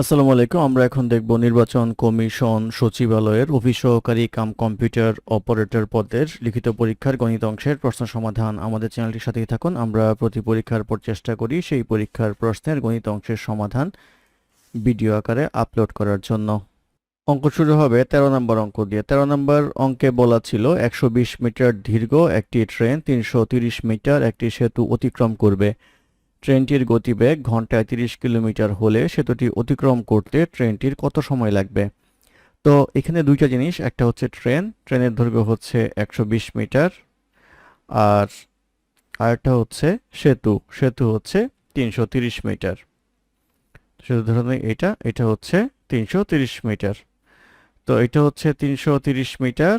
আসসালামু আলাইকুম, আমরা এখন দেখব নির্বাচন কমিশন সচিবালয়ের অফিস সহকারী কাম কম্পিউটার অপারেটর পদের লিখিত পরীক্ষার গণিত অংশের প্রশ্ন সমাধান। আমাদের চ্যানেলটির সাথেই থাকুন, আমরা প্রতি পরীক্ষার পর চেষ্টা করি সেই পরীক্ষার প্রশ্নের গণিত অংশের সমাধান ভিডিও আকারে আপলোড করার জন্য। অঙ্ক শুরু হবে তেরো নম্বর অঙ্ক দিয়ে। তেরো নম্বর অঙ্কে বলা ছিল, একশো বিশ মিটার দীর্ঘ একটি ট্রেন, তিনশো তিরিশ মিটার একটি সেতু অতিক্রম করবে। ট্রেনটির গতিবেগ ঘন্টায় তিরিশ কিলোমিটার হলে সেতুটি অতিক্রম করতে ট্রেনটির কত সময় লাগবে? তো এখানে দুইটা জিনিস, একটা হচ্ছে ট্রেন, ট্রেনের দৈর্ঘ্য হচ্ছে একশো বিশ মিটার, আর আরেকটা হচ্ছে সেতু সেতু হচ্ছে তিনশো মিটার। সেতু ধরনের এটা এটা হচ্ছে তিনশো মিটার। তো এটা হচ্ছে তিনশো মিটার,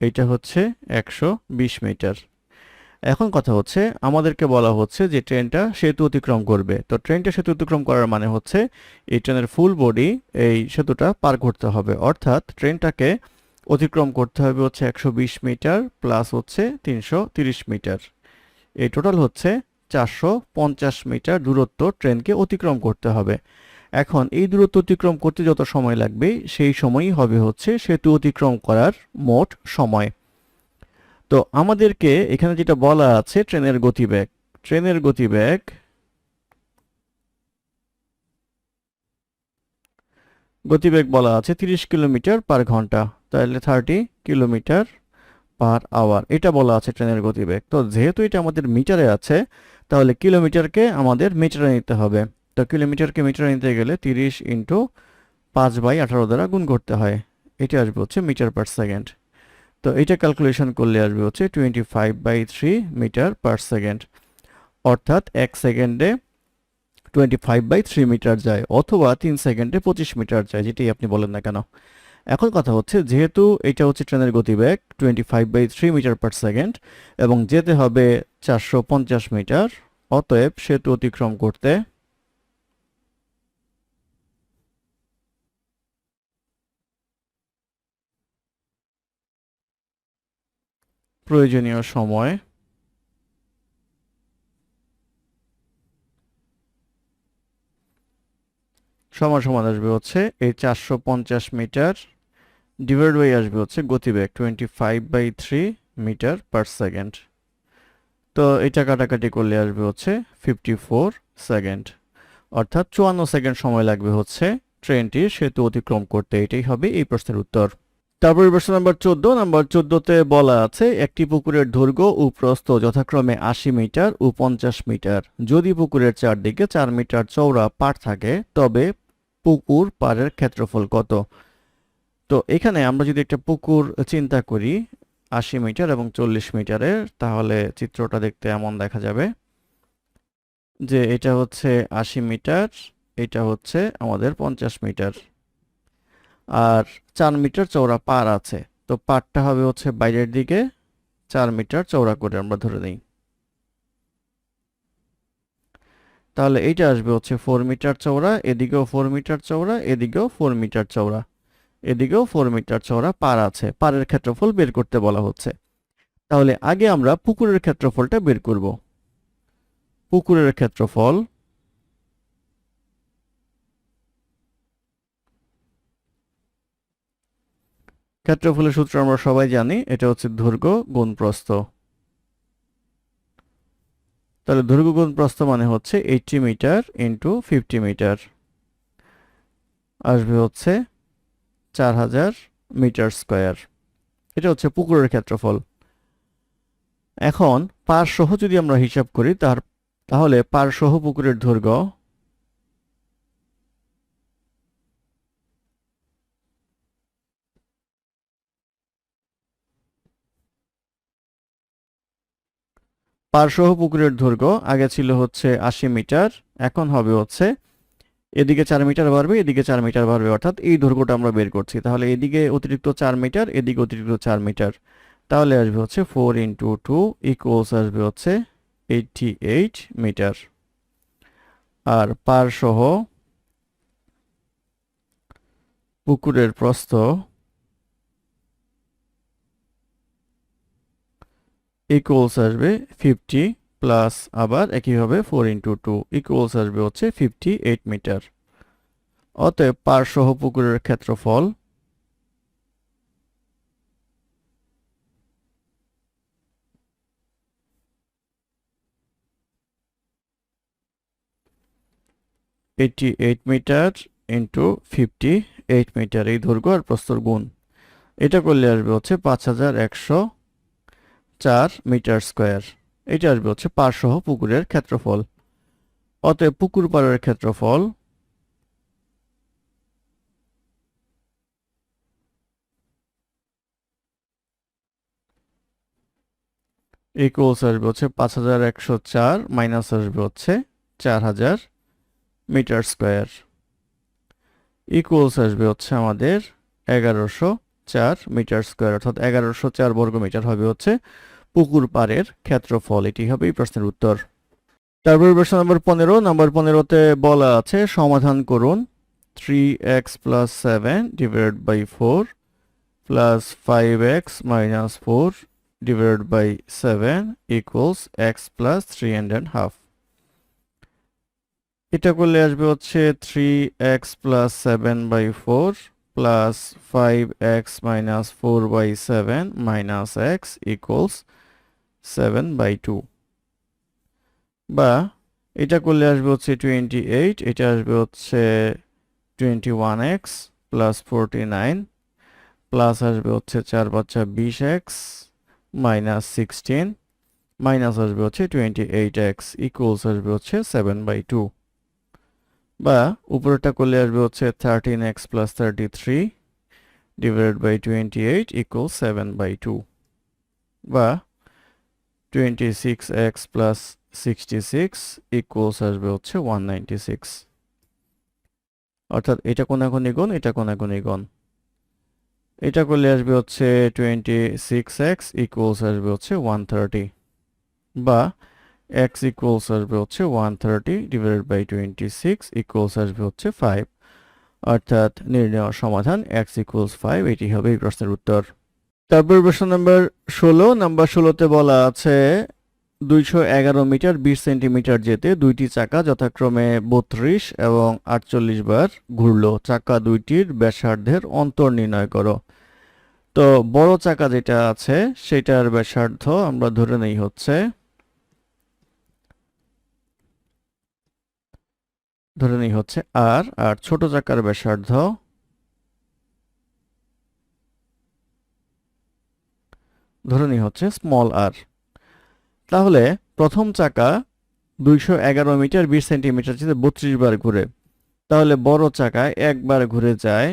এটা হচ্ছে একশো বিশ মিটার। এখন কথা হচ্ছে, আমাদেরকে বলা হচ্ছে যে ট্রেনটা সেতু অতিক্রম করবে। তো ট্রেনটা সেতু অতিক্রম করার মানে হচ্ছে, এই ট্রেনের ফুল বডি এই সেতুটা পার করতে হবে। অর্থাৎ ট্রেনটাকে অতিক্রম করতে হবে হচ্ছে একশো বিশ মিটার প্লাস হচ্ছে তিনশো মিটার। এই টোটাল হচ্ছে চারশো পঞ্চাশ মিটার দূরত্ব ট্রেনকে অতিক্রম করতে হবে। এখন এই দূরত্ব অতিক্রম করতে যত সময় লাগবে, সেই সময়ই হবে হচ্ছে সেতু অতিক্রম করার মোট সময়। তো আমাদেরকে এখানে যেটা বলা আছে, ট্রেনের গতিবেগ। ট্রেনের গতিবেগ গতিবেগ বলা আছে 30 কিলোমিটার পার ঘণ্টা, তাহলে থার্টি কিলোমিটার পার আওয়ার। এটা বলা আছে ট্রেনের গতিবেগ। তো যেহেতু এটা আমাদের মিটারে আছে, তাহলে কিলোমিটারকে আমাদের মিটারে নিতে হবে। তো কিলোমিটারকে মিটারে নিতে গেলে 30 ইন্টু পাঁচ বাই আঠারো দ্বারা গুণ করতে হয়। এটা আসবে হচ্ছে মিটার পার সেকেন্ড। তো এটা ক্যালকুলেশন করলে আসবে হচ্ছে twenty five by three metre per second অর্থাৎ এক সেকেন্ডে twenty five by three metre যায়, অথবা তিন সেকেন্ডে পঁচিশ মিটার যায়, যেটাই আপনি বলেন না কেন। এখন কথা হচ্ছে, যেহেতু এটা হচ্ছে ট্রেনের গতিবেগ twenty five by three metre per second এবং যেতে হবে চারশো পঞ্চাশ মিটার অতএব সেতু অতিক্রম করতে প্রয়োজনীয় সময়। সমান সমান আসবে হচ্ছে এই চারশো পঞ্চাশ মিটার ডিভাইড বাই আসবে হচ্ছে গতিবেগ twenty five by three metre per second তো এটা কাটাকাটি করলে আসবে হচ্ছে ফিফটি ফোর সেকেন্ড অর্থাৎ চুয়ান্ন সেকেন্ড সময় লাগবে হচ্ছে ট্রেনটি সেতু অতিক্রম করতে এটাই হবে এই প্রশ্নের উত্তর। তারপর প্রশ্ন নাম্বার চোদ্দ, নাম্বার চোদ্দতে বলা আছে, একটি পুকুরের দৈর্ঘ্য ও প্রস্থ যথাক্রমে আশি মিটার ও পঞ্চাশ মিটার। যদি পুকুরের চারদিকে চার মিটার চওড়া পাড় থাকে, তবে পুকুর পাড়ের ক্ষেত্রফল কত? তো এখানে আমরা যদি একটা পুকুর চিন্তা করি, আশি মিটার এবং চল্লিশ মিটারের, তাহলে চিত্রটা দেখতে এমন দেখা যাবে যে এটা হচ্ছে আশি মিটার, এটা হচ্ছে আমাদের পঞ্চাশ মিটার। আর চার মিটার চওড়া পার আছে। তো পারটা হবে হচ্ছে বাইরের দিকে। চার মিটার চওড়া করে আমরা ধরে নিই। তাহলে এইটা আসবে হচ্ছে ফোর মিটার চওড়া, এদিকেও ফোর মিটার চওড়া, এদিকেও ফোর মিটার চওড়া। এদিকেও ফোর মিটার চওড়া পার আছে। পারের ক্ষেত্রফল বের করতে বলা হচ্ছে। তাহলে আগে আমরা পুকুরের ক্ষেত্রফলটা বের করব। পুকুরের ক্ষেত্রফল ক্ষেত্রফলের সূত্র আমরা সবাই জানি, এটা হচ্ছে দৈর্ঘ্য গুণ প্রস্থ। তাহলে দৈর্ঘ্য গুণ প্রস্থ মানে হচ্ছে eighty metre into fifty metre আসবে হচ্ছে চার হাজার মিটার স্কোয়ার এটা হচ্ছে পুকুরের ক্ষেত্রফল। এখন পার সহ যদি আমরা হিসাব করি, তার তাহলে পার সহ পুকুরের দৈর্ঘ্য পারসহ পুকুরের দৈর্ঘ্য আগে ছিল হচ্ছে আশি মিটার, এখন হবে হচ্ছে এদিকে চার মিটার বাড়বে, এদিকে চার মিটার বাড়বে। অর্থাৎ এই দৈর্ঘ্যটা আমরা বের করছি। তাহলে এদিকে অতিরিক্ত চার মিটার, এদিকে অতিরিক্ত চার মিটার। তাহলে আসবে হচ্ছে ফোর ইন্টু টু ইকুয়ালস আসবে হচ্ছে এইটটি এইট মিটার আর পারসহ পুকুরের প্রস্থ ইকুয়ালস আসবে ফিফটি প্লাস আবার একইভাবে ফোর ইন্টু টু ইকুয়ালস আসবে হচ্ছে ফিফটি এইট মিটার অতএব পারসহ পুকুরের ক্ষেত্রফল eighty eight metre into fifty eight metre এই দৈর্ঘ্য আর প্রস্তর গুণ। এটা করলে আসবে হচ্ছে পাঁচ হাজার একশো চার মিটার স্কোয়ার। এটা আসবে হচ্ছে পারসহ পুকুরের ক্ষেত্রফল। অতএব পুকুর পাড়ের ক্ষেত্রফল ইকুয়ালস আসবে হচ্ছে পাঁচ হাজার একশো চার মাইনাস আসবে হচ্ছে চার হাজার মিটার স্কোয়ার। ইকুয়ালস আসবে হচ্ছে আমাদের এগারোশো চার মিটার স্কোয়ার অর্থাৎ এগারোশো চার বর্গ মিটার হবে হচ্ছে পুকুর পাড়ের ক্ষেত্রফল। এটি হবে এই প্রশ্নের উত্তর। তারপর প্রশ্ন নম্বর পনেরো। নম্বর পনেরোতে বলা আছে, সমাধান করুন three x plus seven divide by four plus five x minus four divide by seven equals x plus three and half এটা করলে আসবে হচ্ছে three x plus seven by four plus five x minus four by seven minus x equals seven by two বা এটা করলে আসবে হচ্ছে twenty eight এটা আসবে হচ্ছে twenty one x plus forty nine plus আসবে হচ্ছে চার বাচ্চা বিশ এক্স মাইনাস সিক্সটিন মাইনাস আসবে হচ্ছে টোয়েন্টি এইট এক্স ইকুয়ালস আসবে হচ্ছে সেভেন বাই টু বা উপরেরটা করলে আসবে হচ্ছে thirteen x plus thirty three divided by twenty eight equal seven by two বা twenty six x plus sixty six equals আসবে হচ্ছে ওয়ান নাইনটি সিক্স অর্থাৎ এটা কোনাকুনি গুণ এটা কোন কোনাকুনি গুণ এটা করলে আসবে হচ্ছে টোয়েন্টি সিক্স এক্স ইকুয়ালস আসবে হচ্ছে ওয়ান থার্টি বা এক্স ইকুয়ালস আসবে হচ্ছে one thirty divided by twenty six equals আসবে হচ্ছে ফাইভ অর্থাৎ নির্ণয় সমাধান এক্স ইকুয়ালস ফাইভ এটি হবে এই প্রশ্নের উত্তর। তারপর প্রশ্ন নাম্বার ষোলো। নাম্বার ষোলোতে বলা আছে, দুইশো এগারো মিটার বিশ সেন্টিমিটার যেতে দুইটি চাকা যথাক্রমে বত্রিশ এবং আটচল্লিশ বার ঘুরলো। চাকা দুইটির ব্যাসার্ধের অন্তর নির্ণয় করো। তো বড় চাকা যেটা আছে, সেটার ব্যাসার্ধ আমরা ধরে নেই হচ্ছে ধরে নেই হচ্ছে আর আর ছোট চাকার ব্যাসার্ধ ধরে নিই হচ্ছে স্মল আর তাহলে প্রথম চাকা দুইশো এগারো মিটার, বিশ সেন্টিমিটার যেতে বত্রিশ বার ঘুরে। তাহলে বড় চাকা একবার ঘুরে যায়,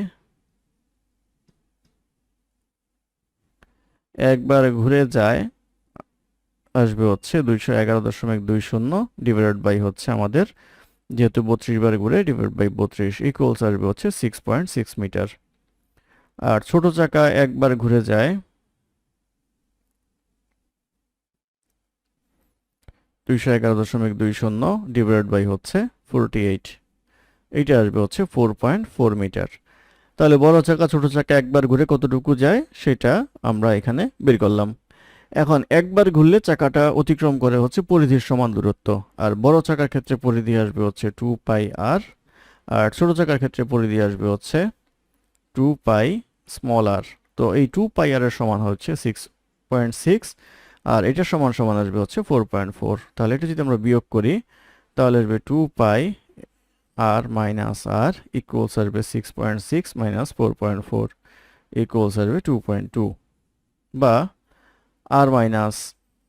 একবার ঘুরে যায়, আসবে হচ্ছে দুইশো এগারো দশমিক দুই শূন্য ডিভাইডেড বাই হচ্ছে আমাদের যেহেতু বত্রিশ বার ঘুরে ডিভাইড বাই বত্রিশ ইকুয়ালস আসবে হচ্ছে সিক্স পয়েন্ট সিক্স মিটার আর ছোট চাকা একবার ঘুরে যায়, দুইশো এগারো দশমিক দুই শূন্য ডিভাইড বাই হচ্ছে ফোরটি এইট এইটা আসবে হচ্ছে ফোর পয়েন্ট ফোর মিটার তাহলে বড় চাকা ছোট চাকা একবার ঘুরে কতটুকু যায়, সেটা আমরা এখানে বের করলাম। এখন একবার ঘুরলে চাকাটা অতিক্রম করে হচ্ছে পরিধির সমান দূরত্ব। আর বড় চাকার ক্ষেত্রে পরিধি আসবে হচ্ছে টু পাই আর আর ছোট চাকার ক্ষেত্রে পরিধি আসবে হচ্ছে টু পাই স্মল আর তো এই টু পাই আর এর সমান হচ্ছে সিক্স পয়েন্ট সিক্স আর এটার সমান সমান আসবে হচ্ছে ফোর পয়েন্ট ফোর তাহলে এটা যদি আমরা বিয়োগ করি, তাহলে আসবে two pi r minus r equals আসবে six point six minus four point four equals আসবে টু পয়েন্ট টু বা r minus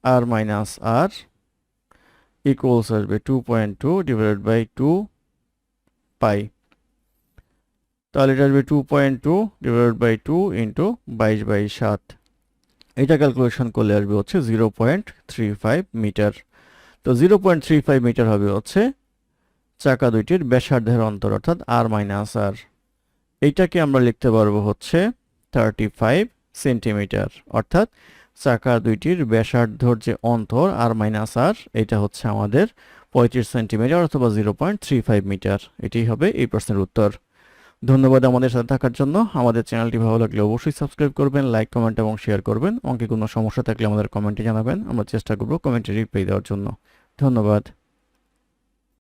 r minus r equals আসবে two point two divided by two pi তাহলে এটা আসবে two point two divided by two into বাইশ by সাত। এটা calculation করলে আসবে হচ্ছে zero point three five metre তো zero point three five metre হবে হচ্ছে চাকা দুইটির ব্যাসার্ধের অন্তর, অর্থাৎ আর মাইনাস আর এইটাকে আমরা লিখতে পারব হচ্ছে থার্টি ফাইভ সেন্টিমিটার অর্থাৎ চাকা দুইটির ব্যাসার্ধর যে অন্তর, আর মাইনাস আর এটা হচ্ছে আমাদের পঁয়ত্রিশ সেন্টিমিটার অথবা zero point three five metre এটি হবে এই প্রশ্নের উত্তর। ধন্যবাদ আমাদের সাথে থাকার জন্য। আমাদের চ্যানেলটি ভালো লাগলে অবশ্যই সাবস্ক্রাইব করবেন, লাইক, কমেন্ট এবং শেয়ার করবেন। অঙ্কে কোনো সমস্যা থাকলে আমাদের কমেন্টে জানাবেন। আমরা চেষ্টা করব কমেন্টে রিপ্লাই দেওয়ার জন্য। ধন্যবাদ।